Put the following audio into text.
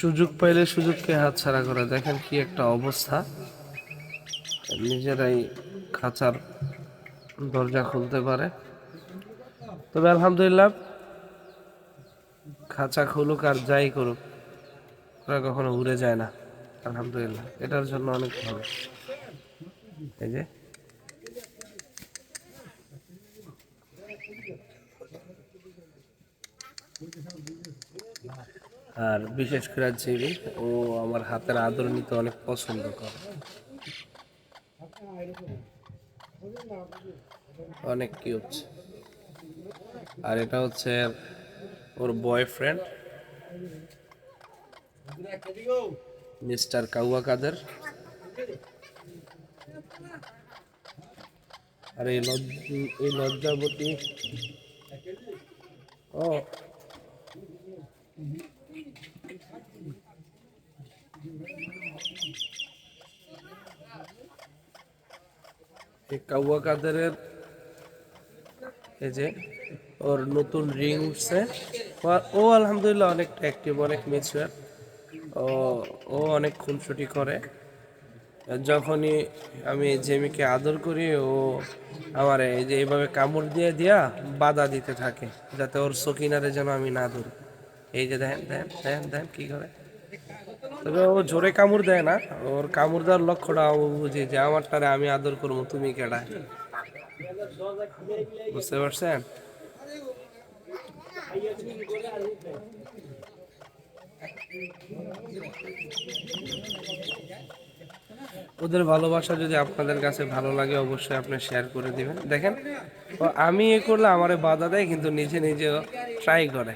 সুযোগ পাইলে সুযোগকে হাতছাড়া করে দেখেন কি একটা অবস্থা। নিজেরাই খাঁচার দরজা খুলতে পারে। তবে আলহামদুলিল্লাহ, খাঁচা খুলুক আর যাই করুক, ওরা কখনো উড়ে যায় না। আলহামদুলিল্লাহ, এটার জন্য অনেক ভালো। এই যে আর বিশেষ করে জিবি ও আমার হাতের আদর নিতে অনেক পছন্দ করে। অনেক কিউট আর এটা হচ্ছে ওর বয়ফ্রেন্ড মিস্টার কাউয়া কাদের আর এই লজ্জাবতী ও এই কাউয়া কাদেরের এই যে ওর নতুন রিং উঠছে। ও- আলহামদুলিল্লাহ অনেক অ্যাক্টিভ অনেক ম্যাচিওর ও ও অনেক খুনসুটি করে। যখনই আমি জেমিকে আদর করি, ও আমার এই যে এইভাবে কামড় দিয়ে দিয়া বাধা দিতে থাকে, যাতে ওর সকিনারে যেন আমি না ধরি। এই যে দেখেন দেখেন দেখেন দেখেন কি করে? তবে ও জোরে কামড় দেয় না। ওর কামড় দেওয়ার লক্ষ্যটা ও বুঝি যে, আমারটারে আমি আদর করব, তুমি কেডা? বুঝতে পারছেন? ওদের ভালোবাসা যদি আপনাদের কাছে ভালো লাগে, অবশ্যই আপনি শেয়ার করে দিবেন। দেখেন আমি এ করলে আমারে বাধা দেয়, কিন্তু নিজে নিজেও ট্রাই করে।